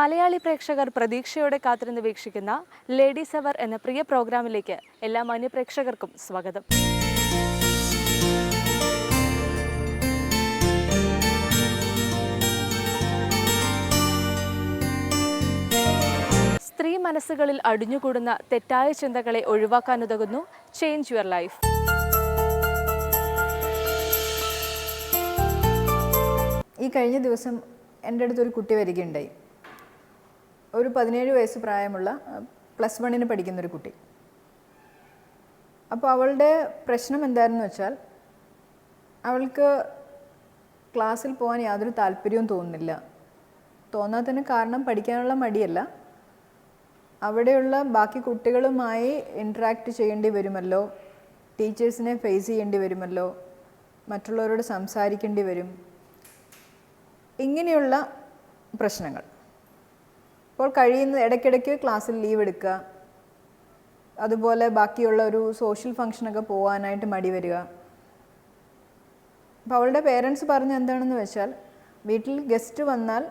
മലയാളി പ്രേക്ഷകർ പ്രതീക്ഷയോടെ കാത്തിരുന്ന് വീക്ഷിക്കുന്ന ലേഡീസ് അവർ എന്ന പ്രിയ പ്രോഗ്രാമിലേക്ക് എല്ലാ മാന്യപ്രേക്ഷകർക്കും സ്വാഗതം. സ്ത്രീ മനസ്സുകളിൽ അടിഞ്ഞുകൂടുന്ന തെറ്റായ ചിന്തകളെ ഒഴിവാക്കാനുതകുന്നു ചേഞ്ച് യുവർ ലൈഫ് ഈ കഴിഞ്ഞ ദിവസം എന്റെ അടുത്തൊരു കുട്ടി വരികയുണ്ടായി. ഒരു പതിനേഴ് വയസ്സ് പ്രായമുള്ള പ്ലസ് വണ്ണിന് പഠിക്കുന്നൊരു കുട്ടി. അപ്പോൾ അവളുടെ പ്രശ്നം എന്തായിരുന്നു വെച്ചാൽ അവൾക്ക് ക്ലാസ്സിൽ പോകാൻ യാതൊരു താല്പര്യവും തോന്നുന്നില്ല. തോന്നാത്തതിന് കാരണം പഠിക്കാനുള്ള മടിയല്ല. അവിടെയുള്ള ബാക്കി കുട്ടികളുമായി ഇൻട്രാക്ട് ചെയ്യേണ്ടി വരുമല്ലോ ടീച്ചേഴ്സിനെ ഫേസ് ചെയ്യേണ്ടി വരുമല്ലോ മറ്റുള്ളവരോട് സംസാരിക്കേണ്ടി വരും. ഇങ്ങനെയുള്ള പ്രശ്നങ്ങൾ. അപ്പോൾ കഴിയുന്ന ഇടയ്ക്കിടയ്ക്ക് ക്ലാസ്സിൽ ലീവ് എടുക്കുക. അതുപോലെ ബാക്കിയുള്ള ഒരു സോഷ്യൽ ഫങ്ഷനൊക്കെ പോകാനായിട്ട് മടി വരിക. അപ്പോൾ അവളുടെ പേരൻസ് പറഞ്ഞ എന്താണെന്ന് വെച്ചാൽ വീട്ടിൽ ഗസ്റ്റ് വന്നാൽ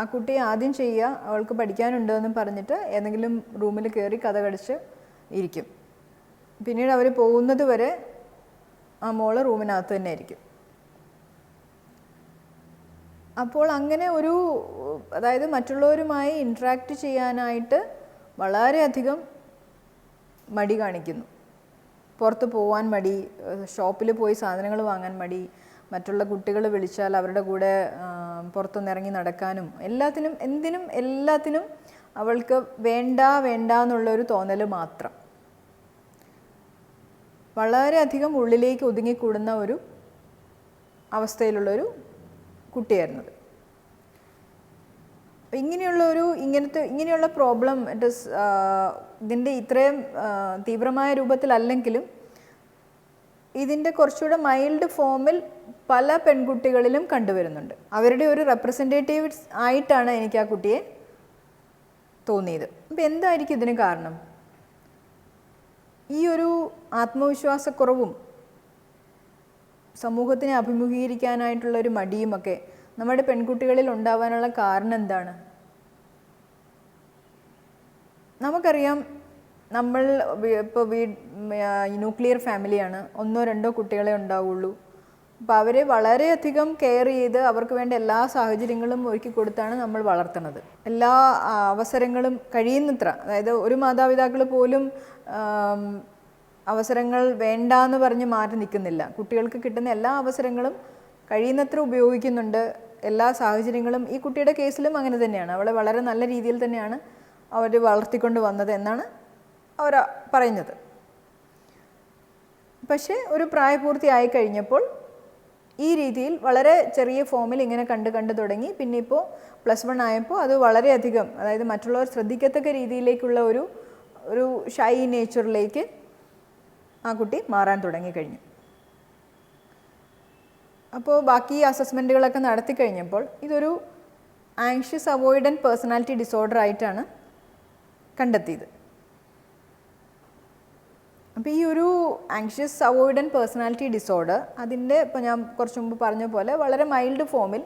ആ കുട്ടി ആദ്യം ചെയ്യുക അവൾക്ക് പഠിക്കാനുണ്ടോ എന്ന് പറഞ്ഞിട്ട് ഏതെങ്കിലും റൂമിൽ കയറി കഥ കടിച്ച് ഇരിക്കും. പിന്നീട് അവർ പോകുന്നത് വരെ ആ മോൾ റൂമിനകത്ത് തന്നെ ആയിരിക്കും. അപ്പോൾ അങ്ങനെ ഒരു അതായത് മറ്റുള്ളവരുമായി ഇൻട്രാക്ട് ചെയ്യാനായിട്ട് വളരെയധികം മടി കാണിക്കുന്നു. പുറത്ത് പോകാൻ മടി ഷോപ്പിൽ പോയി സാധനങ്ങൾ വാങ്ങാൻ മടി മറ്റുള്ള കുട്ടികൾ വിളിച്ചാൽ അവരുടെ കൂടെ പുറത്തുനിറങ്ങി നടക്കാനും എല്ലാത്തിനും എന്തിനും എല്ലാത്തിനും അവൾക്ക് വേണ്ട വേണ്ട എന്നുള്ളൊരു തോന്നൽ മാത്രം. വളരെയധികം ഉള്ളിലേക്ക് ഒതുങ്ങിക്കൂടുന്ന ഒരു അവസ്ഥയിലുള്ളൊരു കുട്ടിയായിരുന്നത് ഇങ്ങനെയുള്ള ഒരു ഇങ്ങനത്തെ ഇങ്ങനെയുള്ള പ്രോബ്ലം ഇറ്റ് ഇസ് ഇതിന്റെ ഇത്രയും തീവ്രമായ രൂപത്തിലല്ലെങ്കിലും ഇതിന്റെ കുറച്ചുകൂടെ മൈൽഡ് ഫോമിൽ പല പെൺകുട്ടികളിലും കണ്ടുവരുന്നുണ്ട്. അവരുടെ ഒരു റെപ്രസെന്റേറ്റീവ് ആയിട്ടാണ് എനിക്ക് ആ കുട്ടിയെ തോന്നിയത്. അപ്പം എന്തായിരിക്കും ഇതിന് കാരണം? ഈ ഒരു ആത്മവിശ്വാസക്കുറവും സമൂഹത്തിനെ അഭിമുഖീകരിക്കാനായിട്ടുള്ള ഒരു മടിയുമൊക്കെ നമ്മുടെ പെൺകുട്ടികളിൽ ഉണ്ടാവാനുള്ള കാരണം എന്താണ്? നമുക്കറിയാം നമ്മൾ ഇപ്പോൾ വീ ന്യൂക്ലിയർ ഫാമിലിയാണ്. ഒന്നോ രണ്ടോ കുട്ടികളെ ഉണ്ടാവുള്ളൂ. അപ്പോൾ അവരെ വളരെയധികം കെയർ ചെയ്ത് അവർക്ക് വേണ്ട എല്ലാ സാഹചര്യങ്ങളും ഒരുക്കി കൊടുത്താണ് നമ്മൾ വളർത്തുന്നത്. എല്ലാ അവസരങ്ങളും കഴിയുന്നത്ര. അതായത് ഒരു മാതാപിതാക്കൾ പോലും അവസരങ്ങൾ വേണ്ട എന്ന് പറഞ്ഞ് മാറ്റി നിൽക്കുന്നില്ല. കുട്ടികൾക്ക് കിട്ടുന്ന എല്ലാ അവസരങ്ങളും കഴിയുന്നത്ര ഉപയോഗിക്കുന്നുണ്ട്. എല്ലാ സാഹചര്യങ്ങളും ഈ കുട്ടിയുടെ കേസിലും അങ്ങനെ തന്നെയാണ്. അവളെ വളരെ നല്ല രീതിയിൽ തന്നെയാണ് അവർ വളർത്തിക്കൊണ്ട് വന്നത് എന്നാണ് അവർ പറയുന്നത്. പക്ഷേ ഒരു പ്രായപൂർത്തിയായി കഴിഞ്ഞപ്പോൾ ഈ രീതിയിൽ വളരെ ചെറിയ ഫോമിൽ ഇങ്ങനെ കണ്ട് കണ്ട് തുടങ്ങി. പിന്നെ ഇപ്പോൾ പ്ലസ് വൺ ആയപ്പോൾ അത് വളരെയധികം അതായത് മറ്റുള്ളവർ ശ്രദ്ധിക്കത്തക്ക രീതിയിലേക്കുള്ള ഒരു ഒരു ഷൈ നേച്ചറിലേക്ക് ആ കുട്ടി മാറാൻ തുടങ്ങിക്കഴിഞ്ഞു. അപ്പോൾ ബാക്കി അസസ്മെന്റുകളൊക്കെ നടത്തി കഴിഞ്ഞപ്പോൾ ഇതൊരു ആങ്ഷ്യസ് അവോയ്ഡന്റ് പേഴ്സണാലിറ്റി ഡിസോർഡർ ആയിട്ടാണ് കണ്ടെത്തിയത്. അപ്പോൾ ഈ ഒരു ആങ്ഷ്യസ് അവോയ്ഡന്റ് പേഴ്സണാലിറ്റി ഡിസോർഡർ അതിന്റെ ഇപ്പോൾ ഞാൻ കുറച്ച് മുമ്പ് പറഞ്ഞ പോലെ വളരെ മൈൽഡ് ഫോമിൽ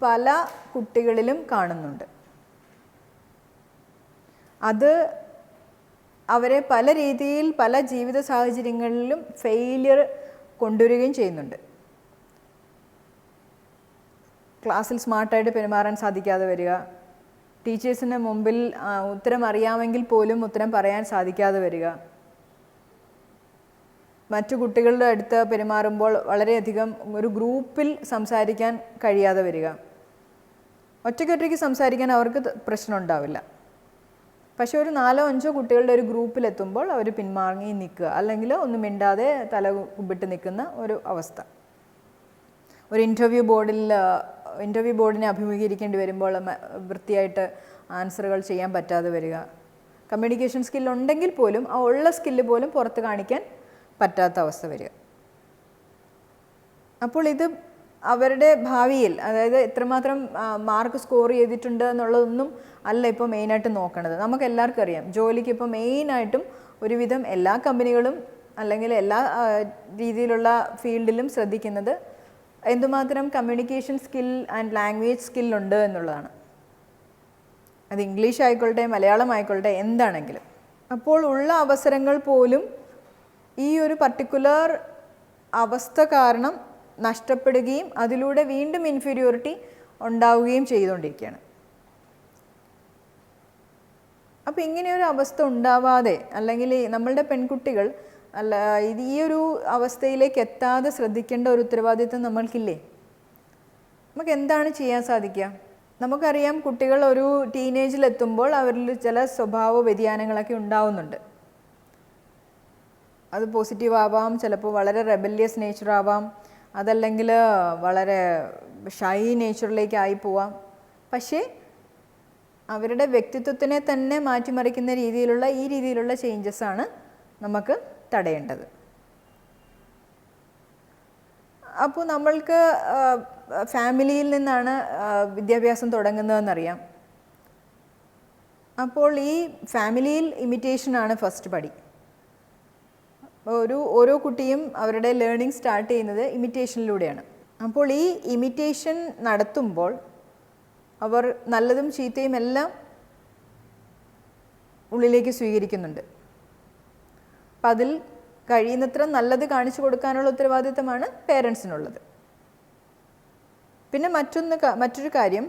പല കുട്ടികളിലും കാണുന്നുണ്ട്. അത് അവരെ പല രീതിയിൽ പല ജീവിത സാഹചര്യങ്ങളിലും ഫെയിലിയർ കൊണ്ടുവരികയും ചെയ്യുന്നുണ്ട്. ക്ലാസ്സിൽ സ്മാർട്ടായിട്ട് പെരുമാറാൻ സാധിക്കാതെ വരിക. ടീച്ചേഴ്സിന് മുമ്പിൽ ഉത്തരം അറിയാമെങ്കിൽ പോലും ഉത്തരം പറയാൻ സാധിക്കാതെ വരിക. മറ്റു കുട്ടികളുടെ അടുത്ത് പെരുമാറുമ്പോൾ വളരെയധികം ഒരു ഗ്രൂപ്പിൽ സംസാരിക്കാൻ കഴിയാതെ വരിക. ഒറ്റയ്ക്കൊറ്റയ്ക്ക് സംസാരിക്കാൻ അവർക്ക് പ്രശ്നം ഉണ്ടാവില്ല പക്ഷെ ഒരു നാലോ അഞ്ചോ കുട്ടികളുടെ ഒരു ഗ്രൂപ്പിലെത്തുമ്പോൾ അവർ പിന്മാറങ്ങി നിൽക്കുക. അല്ലെങ്കിൽ ഒന്നും മിണ്ടാതെ തല കുമ്പിട്ട് നിൽക്കുന്ന ഒരു അവസ്ഥ. ഒരു ഇന്റർവ്യൂ ബോർഡിൽ ഇന്റർവ്യൂ ബോർഡിനെ അഭിമുഖീകരിക്കേണ്ടി വരുമ്പോൾ വൃത്തിയായിട്ട് ആൻസറുകൾ ചെയ്യാൻ പറ്റാതെ വരിക. കമ്മ്യൂണിക്കേഷൻ സ്കിൽ ഉണ്ടെങ്കിൽ പോലും ആ ഉള്ള സ്കില്ല് പോലും പുറത്ത് കാണിക്കാൻ പറ്റാത്ത അവസ്ഥ വരിക. അപ്പോൾ ഇത് അവരുടെ ഭാവിയിൽ അതായത് എത്രമാത്രം മാർക്ക് സ്കോർ ചെയ്തിട്ടുണ്ട് എന്നുള്ളതൊന്നും അല്ല ഇപ്പോൾ മെയിനായിട്ട് നോക്കണത്. നമുക്ക് എല്ലാവർക്കും അറിയാം ജോലിക്ക് ഇപ്പോൾ മെയിനായിട്ടും ഒരുവിധം എല്ലാ കമ്പനികളും അല്ലെങ്കിൽ എല്ലാ രീതിയിലുള്ള ഫീൽഡിലും ശ്രദ്ധിക്കുന്നത് എന്തുമാത്രം communication skill and language skill ഉണ്ട് എന്നുള്ളതാണ്. അത് ഇംഗ്ലീഷ് ആയിക്കോട്ടെ മലയാളം ആയിക്കോട്ടെ എന്താണെങ്കിലും. അപ്പോൾ ഉള്ള അവസരങ്ങൾ പോലും ഈ ഒരു പർട്ടിക്കുലർ അവസ്ഥ കാരണം നഷ്ടപ്പെടുകയും അതിലൂടെ വീണ്ടും ഇൻഫീരിയോറിറ്റി ഉണ്ടാവുകയും ചെയ്തുകൊണ്ടിരിക്കുകയാണ്. അപ്പോൾ ഇങ്ങനെയൊരു അവസ്ഥ ഉണ്ടാവാതെ അല്ലെങ്കിൽ നമ്മളുടെ പെൺകുട്ടികൾ അല്ല ഇത് ഈ ഒരു അവസ്ഥയിലേക്ക് എത്താതെ ശ്രദ്ധിക്കേണ്ട ഒരു ഉത്തരവാദിത്വം നമ്മൾക്കില്ലേ? നമുക്ക് എന്താണ് ചെയ്യാൻ സാധിക്കുക? നമുക്കറിയാം കുട്ടികൾ ഒരു ടീനേജിലെത്തുമ്പോൾ അവരിൽ ചില സ്വഭാവ വ്യതിയാനങ്ങളൊക്കെ ഉണ്ടാവുന്നുണ്ട്. അത് പോസിറ്റീവ് ആവാം ചിലപ്പോൾ വളരെ റെബല്യസ് നേച്ചർ ആവാം അതല്ലെങ്കിൽ വളരെ ഷൈ നേച്ചറിലേക്ക് ആയി പോവാം. പക്ഷേ അവരുടെ വ്യക്തിത്വത്തിനെ തന്നെ മാറ്റിമറിക്കുന്ന രീതിയിലുള്ള ഈ രീതിയിലുള്ള ചേഞ്ചസ് ആണ് നമുക്ക് തടയേണ്ടത്. അപ്പോൾ നമ്മൾക്ക് ഫാമിലിയിൽ നിന്നാണ് വിദ്യാഭ്യാസം തുടങ്ങുന്നതെന്നറിയാം. അപ്പോൾ ഈ ഫാമിലിയിൽ ഇമിറ്റേഷനാണ് ഫസ്റ്റ് പടി. ഒരു ഓരോ കുട്ടിയും അവരുടെ ലേണിംഗ് സ്റ്റാർട്ട് ചെയ്യുന്നത് ഇമിറ്റേഷനിലൂടെയാണ് അപ്പോൾ ഈ ഇമിറ്റേഷൻ നടത്തുമ്പോൾ അവർ നല്ലതും ചീത്തയും എല്ലാം ഉള്ളിലേക്ക് സ്വീകരിക്കുന്നുണ്ട്. അപ്പം അതിൽ കഴിയുന്നത്ര നല്ലത് കാണിച്ചു കൊടുക്കാനുള്ള ഉത്തരവാദിത്തമാണ് പേരൻസിനുള്ളത് പിന്നെ മറ്റൊന്ന് മറ്റൊരു കാര്യം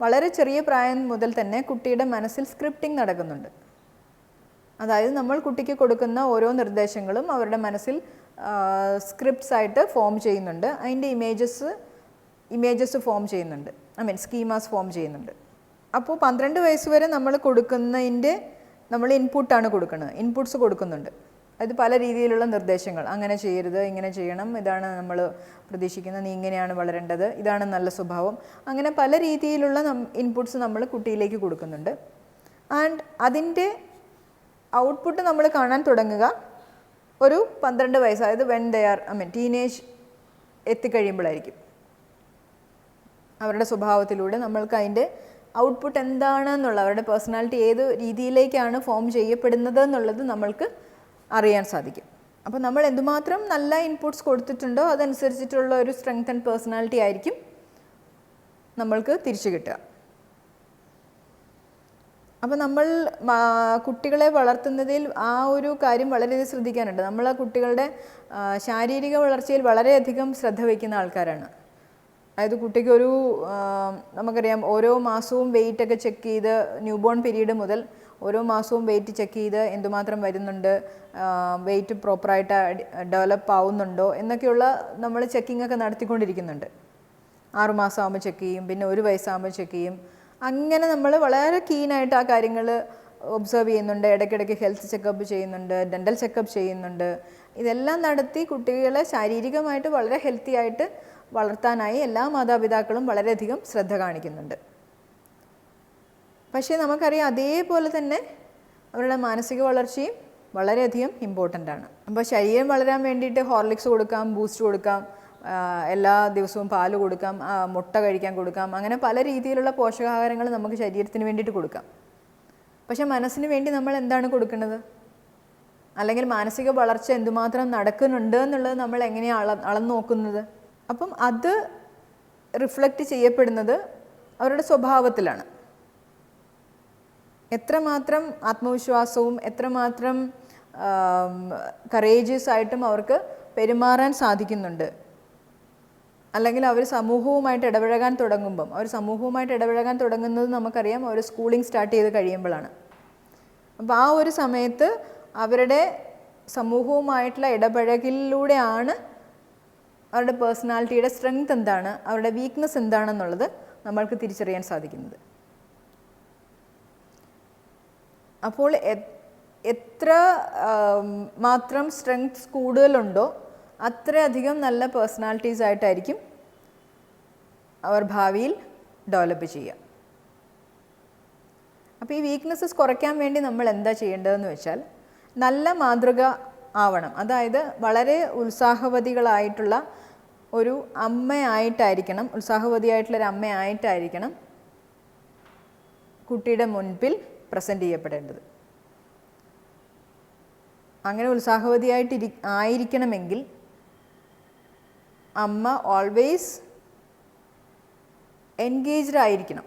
വളരെ ചെറിയ പ്രായം മുതൽ തന്നെ കുട്ടിയുടെ മനസ്സിൽ സ്ക്രിപ്റ്റിംഗ് നടക്കുന്നുണ്ട്. അതായത് നമ്മൾ കുട്ടിക്ക് കൊടുക്കുന്ന ഓരോ നിർദ്ദേശങ്ങളും അവരുടെ മനസ്സിൽ സ്ക്രിപ്റ്റ്സ് ആയിട്ട് ഫോം ചെയ്യുന്നുണ്ട്. അതിന്റെ ഇമേജസ് ഇമേജസ് ഫോം ചെയ്യുന്നുണ്ട്. ഐ മീൻ സ്കീമാസ് ഫോം ചെയ്യുന്നുണ്ട്. അപ്പോൾ പന്ത്രണ്ട് വയസ്സ് വരെ നമ്മൾ കൊടുക്കുന്നതിന്റെ നമ്മൾ ഇൻപുട്ടാണ് കൊടുക്കുന്നത്. ഇൻപുട്സ് കൊടുക്കുന്നുണ്ട്. അത് പല രീതിയിലുള്ള നിർദ്ദേശങ്ങൾ. അങ്ങനെ ചെയ്യരുത് ഇങ്ങനെ ചെയ്യണം ഇതാണ് നമ്മൾ പ്രതീക്ഷിക്കുന്നത് നീ ഇങ്ങനെയാണ് വളരേണ്ടത് ഇതാണ് നല്ല സ്വഭാവം. അങ്ങനെ പല രീതിയിലുള്ള ഇൻപുട്സ് നമ്മൾ കുട്ടിയിലേക്ക് കൊടുക്കുന്നുണ്ട്. ആൻഡ് അതിന്റെ ഔട്ട്പുട്ട് നമ്മൾ കാണാൻ തുടങ്ങുക. ഒരു പന്ത്രണ്ട് വയസ്സ് അതായത് when they are I mean teenage എത്തിക്കഴിയുമ്പോഴായിരിക്കും അവരുടെ സ്വഭാവത്തിലൂടെ നമ്മൾക്ക് അതിന്റെ ഔട്ട്പുട്ട് എന്താണെന്നുള്ള അവരുടെ പേഴ്സണാലിറ്റി ഏത് രീതിയിലേക്കാണ് ഫോം ചെയ്യപ്പെടുന്നത് എന്നുള്ളത് നമ്മൾക്ക് അറിയാൻ സാധിക്കും. അപ്പോൾ നമ്മൾ എന്തുമാത്രം നല്ല ഇൻപുട്സ് കൊടുത്തിട്ടുണ്ടോ അതനുസരിച്ചിട്ടുള്ള ഒരു സ്ട്രെങ്ത് ആൻഡ് പേഴ്സണാലിറ്റി ആയിരിക്കും നമ്മൾക്ക് തിരിച്ചു കിട്ടുക. അപ്പോൾ നമ്മൾ കുട്ടികളെ വളർത്തുന്നതിൽ ആ ഒരു കാര്യം വളരെയധികം ശ്രദ്ധിക്കാനുണ്ട്. നമ്മൾ കുട്ടികളുടെ ശാരീരിക വളർച്ചയിൽ വളരെയധികം ശ്രദ്ധ വയ്ക്കുന്ന ആൾക്കാരാണ്. അതായത് കുട്ടിക്ക് ഒരു നമുക്കറിയാം ഓരോ മാസവും വെയിറ്റ് ഒക്കെ ചെക്ക് ചെയ്ത് ന്യൂ ബോൺ പീരീഡ് മുതൽ ഓരോ മാസവും വെയിറ്റ് ചെക്ക് ചെയ്ത് എന്തുമാത്രം വരുന്നുണ്ട് വെയിറ്റ് പ്രോപ്പറായിട്ട് ഡെവലപ്പ് ആവുന്നുണ്ടോ എന്നൊക്കെയുള്ള നമ്മൾ ചെക്കിംഗ് ഒക്കെ നടത്തിക്കൊണ്ടിരിക്കുന്നുണ്ട്. ആറുമാസം ആകുമ്പോൾ ചെക്ക് ചെയ്യും പിന്നെ ഒരു വയസ്സാകുമ്പോൾ ചെക്ക് ചെയ്യും. അങ്ങനെ നമ്മൾ വളരെ കീനായിട്ട് ആ കാര്യങ്ങൾ ഒബ്സർവ് ചെയ്യുന്നുണ്ട്. ഇടയ്ക്കിടയ്ക്ക് ഹെൽത്ത് ചെക്കപ്പ് ചെയ്യുന്നുണ്ട് ഡെന്റൽ ചെക്കപ്പ് ചെയ്യുന്നുണ്ട്. ഇതെല്ലാം നടത്തി കുട്ടികളെ ശാരീരികമായിട്ട് വളരെ ഹെൽത്തി ആയിട്ട് വളർത്താനായി എല്ലാ മാതാപിതാക്കളും വളരെയധികം ശ്രദ്ധ കാണിക്കുന്നുണ്ട്. പക്ഷേ നമുക്കറിയാം അതേപോലെ തന്നെ അവരുടെ മാനസിക വളർച്ചയും വളരെയധികം ഇമ്പോർട്ടന്റ് ആണ്. അപ്പോൾ ശരീരം വളരാൻ വേണ്ടിയിട്ട് ഹോർലിക്സ് കൊടുക്കാം ബൂസ്റ്റ് കൊടുക്കാം. എല്ലാ ദിവസവും പാൽ കൊടുക്കാം മുട്ട കഴിക്കാൻ കൊടുക്കാം അങ്ങനെ പല രീതിയിലുള്ള പോഷകാഹാരങ്ങൾ നമുക്ക് ശരീരത്തിന് വേണ്ടിയിട്ട് കൊടുക്കാം. പക്ഷേ മനസ്സിന് വേണ്ടി നമ്മൾ എന്താണ് കൊടുക്കുന്നത്? അല്ലെങ്കിൽ മാനസിക വളർച്ച എന്തുമാത്രം നടക്കുന്നുണ്ട് എന്നുള്ളത് നമ്മൾ എങ്ങനെയാണ് അള അളന്നു നോക്കുന്നത്? അപ്പം അത് റിഫ്ലക്റ്റ് ചെയ്യപ്പെടുന്നത് അവരുടെ സ്വഭാവത്തിലാണ്. എത്രമാത്രം ആത്മവിശ്വാസവും എത്രമാത്രം കറേജിയസ് ആയിട്ടും അവർക്ക് പെരുമാറാൻ സാധിക്കുന്നുണ്ട്. അല്ലെങ്കിൽ അവർ സമൂഹവുമായിട്ട് ഇടപഴകാൻ തുടങ്ങുമ്പം അവർ സമൂഹവുമായിട്ട് ഇടപഴകാൻ തുടങ്ങുന്നത് നമുക്കറിയാം അവർ സ്കൂളിംഗ് സ്റ്റാർട്ട് ചെയ്ത് കഴിയുമ്പോഴാണ്. അപ്പോൾ ആ ഒരു സമയത്ത് അവരുടെ സമൂഹവുമായിട്ടുള്ള ഇടപഴകലിലൂടെയാണ് അവരുടെ പേഴ്സണാലിറ്റിയുടെ സ്ട്രെങ്ത് എന്താണ് അവരുടെ വീക്ക്നെസ് എന്താണെന്നുള്ളത് നമ്മൾക്ക് തിരിച്ചറിയാൻ സാധിക്കുന്നത്. അപ്പോൾ എത്ര മാത്രം സ്ട്രെങ്ത്സ് കൂടുതലുണ്ടോ അത്രയധികം നല്ല പേഴ്സണാലിറ്റീസ് ആയിട്ടായിരിക്കും അവർ ഭാവിയിൽ ഡെവലപ്പ് ചെയ്യുക. അപ്പോൾ ഈ വീക്ക്നെസ്സസ് കുറയ്ക്കാൻ വേണ്ടി നമ്മൾ എന്താ ചെയ്യേണ്ടതെന്ന് വെച്ചാൽ നല്ല മാതൃക ആവണം. അതായത് വളരെ ഉത്സാഹവതികളായിട്ടുള്ള ഒരു അമ്മയായിട്ടായിരിക്കണം ഉത്സാഹവതിയായിട്ടുള്ള ഒരു അമ്മയായിട്ടായിരിക്കണം കുട്ടിയുടെ മുൻപിൽ പ്രസന്റ് ചെയ്യപ്പെടേണ്ടത്. അങ്ങനെ ഉത്സാഹവതിയായിട്ടിരി ആയിരിക്കണമെങ്കിൽ അമ്മ ഓൾവേസ് എൻഗേജ്ഡ് ആയിരിക്കണം.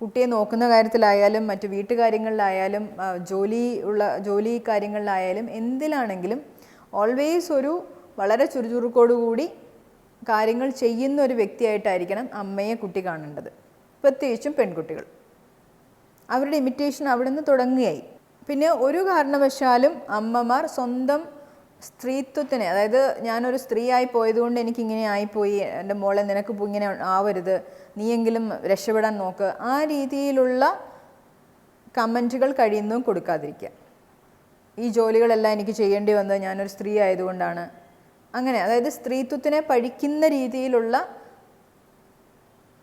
കുട്ടിയെ നോക്കുന്ന കാര്യത്തിലായാലും മറ്റു വീട്ടുകാര്യങ്ങളിലായാലും ജോലി ഉള്ള ജോലി കാര്യങ്ങളിലായാലും എന്തിലാണെങ്കിലും ഓൾവേസ് ഒരു വളരെ ചുറുചുറുക്കോടുകൂടി കാര്യങ്ങൾ ചെയ്യുന്ന ഒരു വ്യക്തിയായിട്ടായിരിക്കണം അമ്മയെ കുട്ടി കാണേണ്ടത്. പ്രത്യേകിച്ചും പെൺകുട്ടികൾ. അവരുടെ ഇമിറ്റേഷൻ അവിടെ നിന്ന് തുടങ്ങുകയായി. പിന്നെ ഒരു കാരണവശാലും അമ്മമാർ സ്വന്തം സ്ത്രീത്വത്തിനെ അതായത് ഞാനൊരു സ്ത്രീയായി പോയതുകൊണ്ട് എനിക്ക് ഇങ്ങനെ ആയിപ്പോയി എന്റെ മോളെ നിനക്ക് ഇങ്ങനെ ആവരുത് നീയെങ്കിലും രക്ഷപ്പെടാൻ നോക്ക് ആ രീതിയിലുള്ള കമന്റുകൾ കഴിയുന്നതും കൊടുക്കാതിരിക്കുക. ഈ ജോലികളെല്ലാം എനിക്ക് ചെയ്യേണ്ടി വന്നത് ഞാനൊരു സ്ത്രീ ആയതുകൊണ്ടാണ്. അങ്ങനെ അതായത് സ്ത്രീത്വത്തിനെ പഴിക്കുന്ന രീതിയിലുള്ള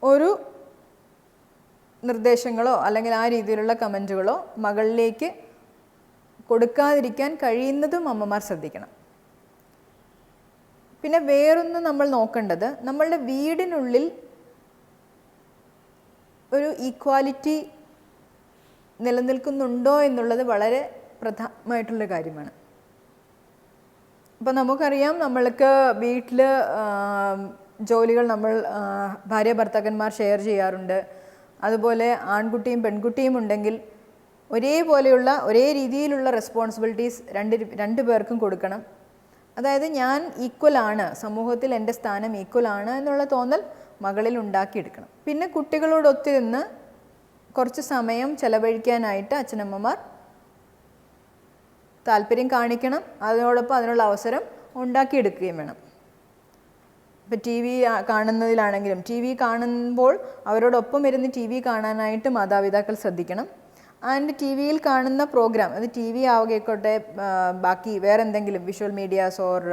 ഒരു നിർദ്ദേശങ്ങളോ അല്ലെങ്കിൽ ആ രീതിയിലുള്ള കമന്റുകളോ മകളിലേക്ക് കൊടുക്കാതിരിക്കാൻ കഴിയുന്നതും അമ്മമാർ ശ്രദ്ധിക്കണം. പിന്നെ വേറൊന്ന് നമ്മൾ നോക്കേണ്ടത് നമ്മളുടെ വീടിനുള്ളിൽ ഒരു ഈക്വാലിറ്റി നിലനിൽക്കുന്നുണ്ടോ എന്നുള്ളത് വളരെ പ്രധാനമായിട്ടുള്ള കാര്യമാണ്. അപ്പോൾ നമുക്കറിയാം നമ്മൾക്ക് വീട്ടിൽ ജോലികൾ നമ്മൾ ഭാര്യ ഭർത്താക്കന്മാർ ഷെയർ ചെയ്യാറുണ്ട്. അതുപോലെ ആൺകുട്ടിയും പെൺകുട്ടിയും ഉണ്ടെങ്കിൽ ഒരേപോലെയുള്ള ഒരേ രീതിയിലുള്ള റെസ്പോൺസിബിലിറ്റീസ് രണ്ട് രണ്ട് പേർക്കും കൊടുക്കണം. അതായത് ഞാൻ ഈക്വൽ ആണ് സമൂഹത്തിൽ എന്റെ സ്ഥാനം ഈക്വൽ ആണ് എന്നുള്ള തോന്നൽ മകളിൽ ഉണ്ടാക്കിയെടുക്കണം. പിന്നെ കുട്ടികളോടൊത്തിരുന്ന് കുറച്ച് സമയം ചെലവഴിക്കാനായിട്ട് അച്ഛനമ്മമാർ താല്പര്യം കാണിക്കണം. അതിനോടൊപ്പം അതിനുള്ള അവസരം ഉണ്ടാക്കിയെടുക്കുകയും വേണം. ഇപ്പോൾ ടി വി കാണുന്നതിലാണെങ്കിലും ടി വി കാണുമ്പോൾ അവരോടൊപ്പം ഇരുന്ന് ടി വി കാണാനായിട്ട് മാതാപിതാക്കൾ ശ്രദ്ധിക്കണം. ആൻഡ് ടി വിയിൽ കാണുന്ന പ്രോഗ്രാം അത് ടി വി ആവുകയായിക്കോട്ടെ ബാക്കി വേറെ എന്തെങ്കിലും visual medias or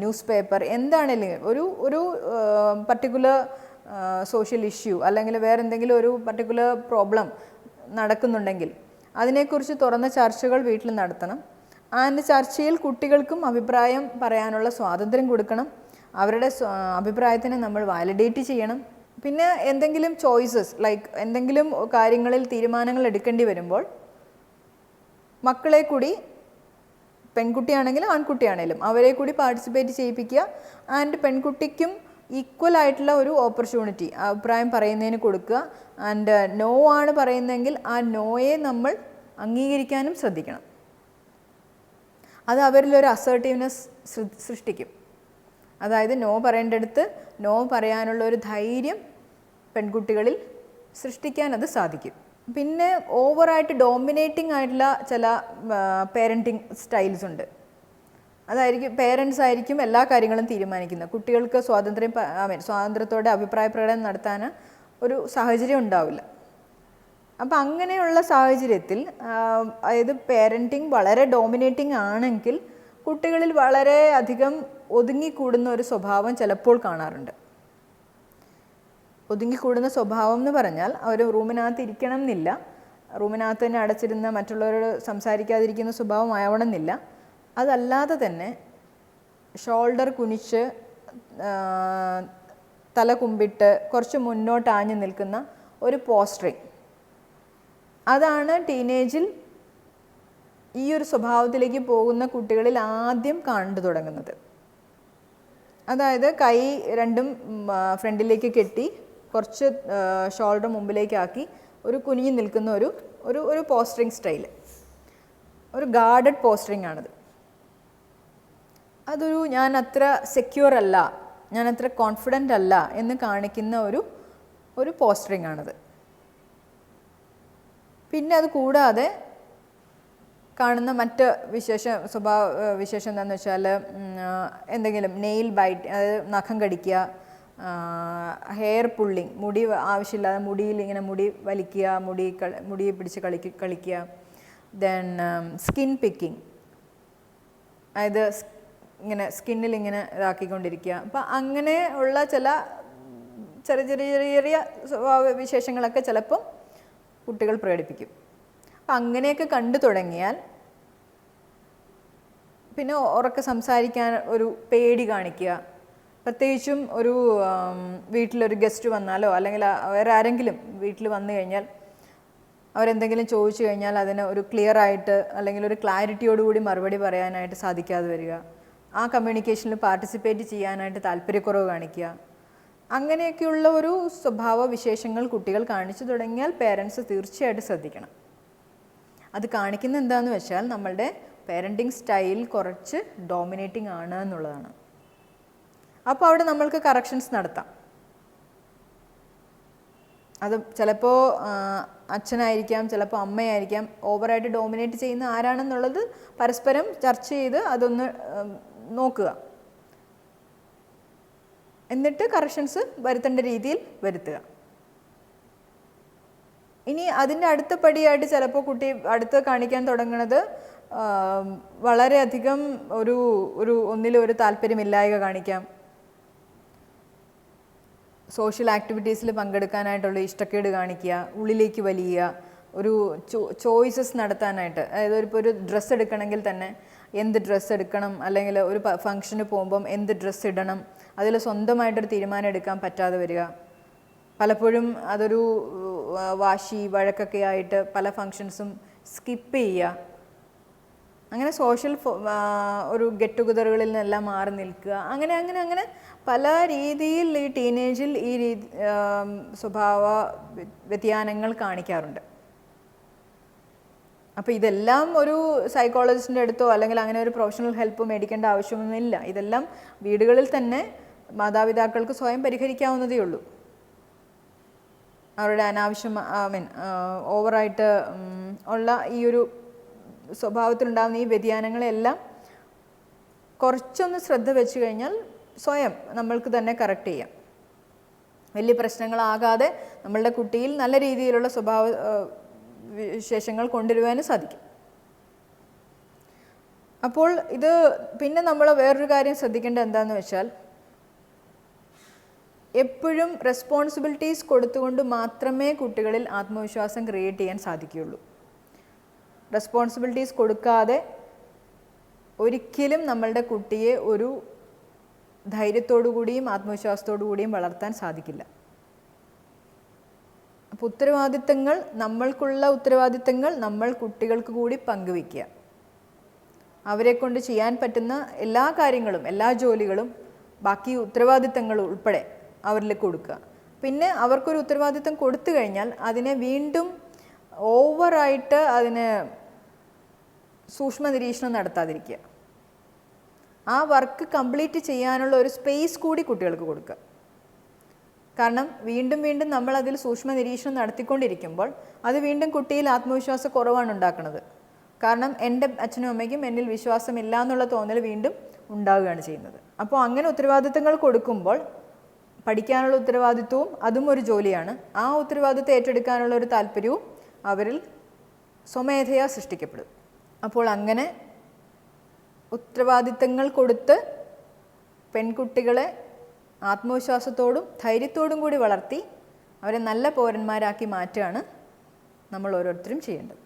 newspaper എന്താണെങ്കിലും ഒരു ഒരു പർട്ടിക്കുലർ സോഷ്യൽ ഇഷ്യൂ അല്ലെങ്കിൽ വേറെ എന്തെങ്കിലും ഒരു പർട്ടിക്കുലർ പ്രോബ്ലം നടക്കുന്നുണ്ടെങ്കിൽ അതിനെക്കുറിച്ച് തുറന്ന ചർച്ചകൾ വീട്ടിൽ നടത്തണം. ആൻഡ് ചർച്ചയിൽ കുട്ടികൾക്കും അഭിപ്രായം പറയാനുള്ള സ്വാതന്ത്ര്യം കൊടുക്കണം. അവരുടെ അഭിപ്രായത്തിനെ നമ്മൾ വാലിഡേറ്റ് ചെയ്യണം. പിന്നെ എന്തെങ്കിലും ചോയ്സസ് ലൈക്ക് എന്തെങ്കിലും കാര്യങ്ങളിൽ തീരുമാനങ്ങൾ എടുക്കേണ്ടി വരുമ്പോൾ മക്കളെ കൂടി പെൺകുട്ടിയാണെങ്കിലും ആൺകുട്ടിയാണെങ്കിലും അവരെ കൂടി പാർട്ടിസിപ്പേറ്റ് ചെയ്യിപ്പിക്കുക. ആൻഡ് പെൺകുട്ടിക്കും ഈക്വൽ ആയിട്ടുള്ള ഒരു ഓപ്പർച്യൂണിറ്റി അഭിപ്രായം പറയുന്നതിന് കൊടുക്കുക. ആൻഡ് നോ ആണ് പറയുന്നതെങ്കിൽ ആ നോയെ നമ്മൾ അംഗീകരിക്കാനും ശ്രദ്ധിക്കണം. അത് അവരിലൊരു അസേർട്ടീവ്നെസ് സൃഷ്ടിക്കും. അതായത് നോ പറയേണ്ടടുത്ത് നോ പറയാനുള്ള ഒരു ധൈര്യം പെൺകുട്ടികളിൽ സൃഷ്ടിക്കാൻ അത് സാധിക്കും. പിന്നെ ഓവറായിട്ട് ഡോമിനേറ്റിംഗ് ആയിട്ടുള്ള ചില പേരന്റിങ് സ്റ്റൈൽസ് ഉണ്ട്. അതായിരിക്കും പേരൻസ് ആയിരിക്കും എല്ലാ കാര്യങ്ങളും തീരുമാനിക്കുന്നത്. കുട്ടികൾക്ക് സ്വാതന്ത്ര്യം ഐ മീൻ സ്വാതന്ത്ര്യത്തോടെ അഭിപ്രായ പ്രകടനം നടത്താൻ ഒരു സാഹചര്യം ഉണ്ടാവില്ല. അപ്പം അങ്ങനെയുള്ള സാഹചര്യത്തിൽ അതായത് പേരന്റിങ് വളരെ ഡോമിനേറ്റിംഗ് ആണെങ്കിൽ കുട്ടികളിൽ വളരെ അധികം ഒതുങ്ങിക്കൂടുന്ന ഒരു സ്വഭാവം ചിലപ്പോൾ കാണാറുണ്ട്. ഒതുങ്ങിക്കൂടുന്ന സ്വഭാവം എന്ന് പറഞ്ഞാൽ അവർ റൂമിനകത്ത് ഇരിക്കണം എന്നില്ല റൂമിനകത്ത് തന്നെ അടച്ചിരുന്ന മറ്റുള്ളവരോട് സംസാരിക്കാതിരിക്കുന്ന സ്വഭാവം ആവണമെന്നില്ല. അതല്ലാതെ തന്നെ ഷോൾഡർ കുനിച്ച് തല കുമ്പിട്ട് കുറച്ച് മുന്നോട്ട് ആഞ്ഞു നിൽക്കുന്ന ഒരു പോസ്റ്ററിങ്. അതാണ് ടീനേജിൽ ഈ ഒരു സ്വഭാവത്തിലേക്ക് പോകുന്ന കുട്ടികളിൽ ആദ്യം കണ്ടു തുടങ്ങുന്നത്. അതായത് കൈ രണ്ടും ഫ്രണ്ടിലേക്ക് കെട്ടി കുറച്ച് ഷോൾഡർ മുമ്പിലേക്കാക്കി ഒരു കുനിഞ്ഞു നിൽക്കുന്ന ഒരു ഒരു ഒരു പോസ്റ്ററിങ് സ്റ്റൈൽ ഒരു ഗാർഡഡ് പോസ്റ്ററിങ് ആണത്. അതൊരു ഞാൻ അത്ര സെക്യൂർ അല്ല ഞാൻ അത്ര കോൺഫിഡന്റ് അല്ല എന്ന് കാണിക്കുന്ന ഒരു ഒരു പോസ്റ്ററിങ് ആണത്. പിന്നെ അത് കൂടാതെ കാണുന്ന മറ്റ് വിശേഷ സ്വഭാവ വിശേഷം എന്താണെന്ന് വെച്ചാൽ എന്തെങ്കിലും നെയിൽ ബൈറ്റ് അതായത് നഖം കടിക്കുക ഹെയർ പുള്ളിങ് മുടി ആവശ്യമില്ലാതെ മുടിയിൽ ഇങ്ങനെ മുടി വലിക്കുക മുടി മുടി പിടിച്ച് കളിക്ക കളിക്കുക. ദെൻ സ്കിൻ പിക്കിങ് അതായത് ഇങ്ങനെ സ്കിന്നിൽ ഇങ്ങനെ ഇതാക്കിക്കൊണ്ടിരിക്കുക. അപ്പം അങ്ങനെ ഉള്ള ചില ചെറിയ ചെറിയ ചെറിയ സ്വഭാവ വിശേഷങ്ങളൊക്കെ ചിലപ്പം കുട്ടികൾ പ്രകടിപ്പിക്കും. അപ്പം അങ്ങനെയൊക്കെ കണ്ടു തുടങ്ങിയാൽ പിന്നെ ഉറക്കെ സംസാരിക്കാൻ ഒരു പേടി കാണിക്കുക. പ്രത്യേകിച്ചും ഒരു വീട്ടിലൊരു ഗസ്റ്റ് വന്നാലോ അല്ലെങ്കിൽ വേറെ ആരെങ്കിലും വീട്ടിൽ വന്നു കഴിഞ്ഞാൽ അവരെന്തെങ്കിലും ചോദിച്ചു കഴിഞ്ഞാൽ അതിന് ഒരു ക്ലിയർ ആയിട്ട് അല്ലെങ്കിൽ ഒരു ക്ലാരിറ്റിയോടുകൂടി മറുപടി പറയാനായിട്ട് സാധിക്കാതെ വരിക. ആ കമ്മ്യൂണിക്കേഷനിൽ പാർട്ടിസിപ്പേറ്റ് ചെയ്യാനായിട്ട് താല്പര്യക്കുറവ് കാണിക്കുക. അങ്ങനെയൊക്കെയുള്ള ഒരു സ്വഭാവ വിശേഷങ്ങൾ കുട്ടികൾ കാണിച്ചു തുടങ്ങിയാൽ പേരൻസ് തീർച്ചയായിട്ടും ശ്രദ്ധിക്കണം. അത് കാണിക്കുന്ന എന്താണെന്ന് വെച്ചാൽ നമ്മളുടെ പേരന്റിങ് സ്റ്റൈൽ കുറച്ച് ഡോമിനേറ്റിംഗ് ആണ് എന്നുള്ളതാണ്. അപ്പോൾ അവിടെ നമ്മൾക്ക് കറക്ഷൻസ് നടത്താം. അത് ചിലപ്പോൾ അച്ഛനായിരിക്കാം ചിലപ്പോൾ അമ്മയായിരിക്കാം ഓവറായിട്ട് ഡോമിനേറ്റ് ചെയ്യുന്ന ആരാണെന്നുള്ളത് പരസ്പരം ചർച്ച ചെയ്ത് അതൊന്ന് നോക്കുക. എന്നിട്ട് കറക്ഷൻസ് വരുത്തേണ്ട രീതിയിൽ വരുത്തുക. ഇനി അതിന്റെ അടുത്ത പടിയായിട്ട് ചിലപ്പോൾ കുട്ടി അടുത്ത് കാണിക്കാൻ തുടങ്ങുന്നത് വളരെയധികം ഒരു ഒരു ഒന്നിലും ഒരു താല്പര്യമില്ലായ്ക കാണിക്കാം. സോഷ്യൽ ആക്ടിവിറ്റീസിൽ പങ്കെടുക്കാനായിട്ടുള്ള ഇഷ്ടക്കേട് കാണിക്കുക ഉള്ളിലേക്ക് വലിയ ഒരു ചോയ്സസ് നടത്താനായിട്ട്. അതായത് ഇപ്പോൾ ഒരു ഡ്രസ്സ് എടുക്കണമെങ്കിൽ തന്നെ എന്ത് ഡ്രസ്സ് എടുക്കണം അല്ലെങ്കിൽ ഒരു ഫംഗ്ഷന് പോകുമ്പം എന്ത് ഡ്രസ്സ് ഇടണം അതിൽ സ്വന്തമായിട്ടൊരു തീരുമാനം എടുക്കാൻ പറ്റാതെ വരിക. പലപ്പോഴും അതൊരു വാശി വഴക്കൊക്കെ ആയിട്ട് പല ഫങ്ഷൻസും സ്കിപ്പ് ചെയ്യുക. അങ്ങനെ സോഷ്യൽ ഒരു ഗെറ്റ് ടുഗദറുകളിൽ നിന്നെല്ലാം മാറി നിൽക്കുക. അങ്ങനെ അങ്ങനെ അങ്ങനെ പല രീതിയിൽ ഈ ടീനേജിൽ ഈ സ്വഭാവ വ്യതിയാനങ്ങൾ കാണിക്കാറുണ്ട്. അപ്പോൾ ഇതെല്ലാം ഒരു സൈക്കോളജിസ്റ്റിന്റെ അടുത്തോ അല്ലെങ്കിൽ അങ്ങനെ ഒരു പ്രൊഫഷണൽ ഹെൽപ്പ് മേടിക്കേണ്ട ആവശ്യമൊന്നുമില്ല. ഇതെല്ലാം വീടുകളിൽ തന്നെ മാതാപിതാക്കൾക്ക് സ്വയം പരിഹരിക്കാവുന്നതേ ഉള്ളൂ. അവരുടെ അനാവശ്യം ഐ മീൻ ഓവറായിട്ട് ഉള്ള ഈ ഒരു സ്വഭാവത്തിലുണ്ടാകുന്ന ഈ വ്യതിയാനങ്ങളെല്ലാം കുറച്ചൊന്ന് ശ്രദ്ധ വെച്ച് കഴിഞ്ഞാൽ സ്വയം നമ്മൾക്ക് തന്നെ കറക്റ്റ് ചെയ്യാം. വലിയ പ്രശ്നങ്ങളാകാതെ നമ്മളുടെ കുട്ടിയിൽ നല്ല രീതിയിലുള്ള സ്വഭാവ വിശേഷങ്ങൾ കൊണ്ടുവരുവാനും സാധിക്കും. അപ്പോൾ ഇത് പിന്നെ നമ്മൾ വേറൊരു കാര്യം ശ്രദ്ധിക്കേണ്ടത് എന്താണെന്ന് വെച്ചാൽ എപ്പോഴും റെസ്പോൺസിബിലിറ്റീസ് കൊടുത്തുകൊണ്ട് മാത്രമേ കുട്ടികളിൽ ആത്മവിശ്വാസം ക്രിയേറ്റ് ചെയ്യാൻ സാധിക്കുകയുള്ളൂ. റെസ്പോൺസിബിലിറ്റീസ് കൊടുക്കാതെ ഒരിക്കലും നമ്മളുടെ കുട്ടിയെ ഒരു ധൈര്യത്തോടു കൂടിയും ആത്മവിശ്വാസത്തോടു കൂടിയും വളർത്താൻ സാധിക്കില്ല. അപ്പോൾ ഉത്തരവാദിത്തങ്ങൾ നമ്മൾക്കുള്ള ഉത്തരവാദിത്തങ്ങൾ നമ്മൾ കുട്ടികൾക്ക് കൂടി പങ്കുവയ്ക്കുക. അവരെ കൊണ്ട് ചെയ്യാൻ പറ്റുന്ന എല്ലാ കാര്യങ്ങളും എല്ലാ ജോലികളും ബാക്കി ഉത്തരവാദിത്തങ്ങൾ ഉൾപ്പെടെ അവരിൽ കൊടുക്കുക. പിന്നെ അവർക്കൊരു ഉത്തരവാദിത്വം കൊടുത്തു കഴിഞ്ഞാൽ അതിനെ വീണ്ടും ഓവറായിട്ട് അതിന് സൂക്ഷ്മ നിരീക്ഷണം നടത്താതിരിക്കുക. ആ വർക്ക് കംപ്ലീറ്റ് ചെയ്യാനുള്ള ഒരു സ്പേസ് കൂടി കുട്ടികൾക്ക് കൊടുക്കുക. കാരണം വീണ്ടും വീണ്ടും നമ്മൾ അതിൽ സൂക്ഷ്മ നിരീക്ഷണം നടത്തിക്കൊണ്ടിരിക്കുമ്പോൾ അത് വീണ്ടും കുട്ടിയിൽ ആത്മവിശ്വാസ കുറവാണ് ഉണ്ടാക്കുന്നത്. കാരണം എന്റെ അച്ഛനും അമ്മയ്ക്കും എന്നിൽ വിശ്വാസമില്ല എന്നുള്ള തോന്നൽ വീണ്ടും ഉണ്ടാവുകയാണ് ചെയ്യുന്നത്. അപ്പോൾ അങ്ങനെ ഉത്തരവാദിത്തങ്ങൾ കൊടുക്കുമ്പോൾ പഠിക്കാനുള്ള ഉത്തരവാദിത്വവും അതും ഒരു ജോലിയാണ്. ആ ഉത്തരവാദിത്വം ഏറ്റെടുക്കാനുള്ള ഒരു താല്പര്യവും അവരിൽ സ്വമേധയാ സൃഷ്ടിക്കപ്പെടും. അപ്പോൾ അങ്ങനെ ഉത്തരവാദിത്തങ്ങൾ കൊടുത്ത് പെൺകുട്ടികളെ ആത്മവിശ്വാസത്തോടും ധൈര്യത്തോടും കൂടി വളർത്തി അവരെ നല്ല പൗരന്മാരാക്കി മാറ്റുകയാണ് നമ്മൾ ഓരോരുത്തരും ചെയ്യേണ്ടത്.